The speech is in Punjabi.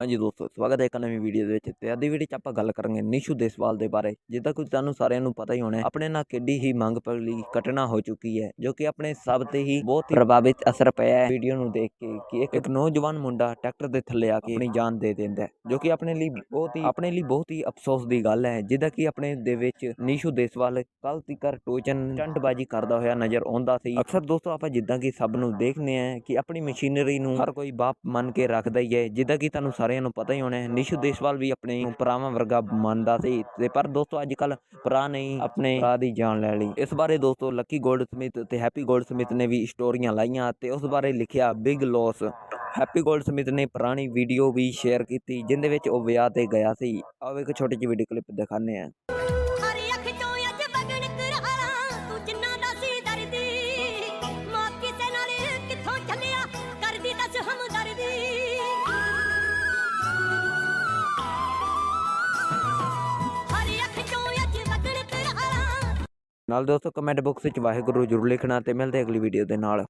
ਹਾਂਜੀ ਦੋਸਤੋ ਸਵਾਗਤ ਹੈ ਇੱਕ ਨਵੀਂ ਵੀਡੀਓ ਦੇ ਵਿੱਚ ਤੇ ਅੱਜ ਦੀ ਵੀਡੀਓ 'ਚ ਆਪਾਂ ਗੱਲ ਕਰਾਂਗੇ ਨਿਸ਼ੂ ਦੇਸਵਾਲ ਦੇ ਬਾਰੇ। ਜਿੱਦਾਂ ਕਿ ਤੁਹਾਨੂੰ ਸਾਰਿਆਂ ਨੂੰ ਪਤਾ ਹੀ ਹੋਣਾ ਹੈ ਆਪਣੇ ਨਾਲ ਕਿੱਡੀ ਹੀ ਮੰਗ ਪਗਲੀ ਘਟਨਾ ਹੋ ਚੁੱਕੀ ਹੈ ਜੋ ਕਿ ਆਪਣੇ ਸਭ ਤੇ ਹੀ ਬਹੁਤ ਹੀ ਪ੍ਰਭਾਵਿਤ ਅਸਰ ਪਿਆ ਹੈ ਵੀਡੀਓ ਨੂੰ ਦੇਖ ਕੇ ਕਿ ਇੱਕ- ਇੱਕ ਨੌਜਵਾਨ ਮੁੰਡਾ ਟਰੈਕਟਰ ਦੇ ਥੱਲੇ ਆ ਕੇ ਆਪਣੀ ਜਾਨ ਦੇ ਦਿੰਦਾ ਹੈ ਜੋ ਕਿ ਆਪਣੇ ਲਈ ਬਹੁਤ ਹੀ ਆਪਣੇ ਲਈ ਬਹੁਤ ਹੀ ਅਫਸੋਸ ਦੀ ਗੱਲ ਹੈ। ਜਿੱਦਾਂ ਕਿ ਆਪਣੇ ਦੇ ਵਿੱਚ ਨਿਸ਼ੂ ਦੇਸਵਾਲ ਕੱਲ ਤੀਕਰ ਟੋਚਨ ਚੰਟਬਾਜੀ ਕਰਦਾ ਹੋਇਆ ਨਜ਼ਰ ਆਉਂਦਾ ਸੀ। ਅਕਸਰ ਦੋਸਤੋ ਆਪਾਂ ਜਿੱਦਾਂ ਕਿ ਸਭ ਨੂੰ ਦੇਖਨੇ ਆ ਕਿ ਆਪਣੀ ਮਸ਼ੀਨਰੀ ਨੂੰ ਹਰ ਕੋਈ ਬਾਪ ਮੰਨ ਕੇ ਰੱਖਦਾ ਹੀ ਹੈ। ਜਿੱਦਾਂ ਕਿ ਤੁਹਾਨੂੰ ਸਾਰਿਆਂ ਨੂੰ ਪਤਾ ਹੀ ਹੋਣਾ ਹੈ। ਨਿਸ਼ੂ ਦੇਸਵਾਲ ਵੀ ਆਪਣੇ ਭਰਾਵਾਂ ਵਰਗਾ ਮੰਨਦਾ ਸੀ ਤੇ ਪਰ ਦੋਸਤੋ ਅੱਜ ਕੱਲ ਭਰਾ ਨਹੀਂ ਆਪਣੇ ਭਰਾ ਦੀ ਜਾਨ ਲੈ ਲਈ। ਇਸ ਬਾਰੇ ਦੋਸਤੋ ਲੱਕੀ ਗੋਲਡ ਸਮਿਥ ਤੇ ਹੈਪੀ ਗੋਲਡ ਸਮਿਥ ਨੇ ਵੀ ਸਟੋਰੀਆਂ ਲਾਈਆਂ ਤੇ ਉਸ ਬਾਰੇ ਲਿਖਿਆ big loss Happy Goldsmith ਨੇ ਪੁਰਾਣੀ ਵੀਡੀਓ ਵੀ ਸ਼ੇਅਰ ਕੀਤੀ, ਜਿੰਦੇ ਵਿੱਚ ਉਹ ਵਿਆਹ ਤੇ ਗਿਆ ਸੀ। ਆਓ ਇੱਕ ਛੋਟੀ ਜਿਹੀ ਵੀਡੀਓ ਕਲਿੱਪ ਦਿਖਾਉਂਦੇ ਆ ਨਾਲ ਦੋਸਤੋ ਕਮੈਂਟ ਬਾਕਸ ਵਿੱਚ ਵਾਹਿਗੁਰੂ ਜ਼ਰੂਰ ਲਿਖਣਾ ਤੇ ਮਿਲਦੇ ਅਗਲੀ ਵੀਡੀਓ ਦੇ ਨਾਲ।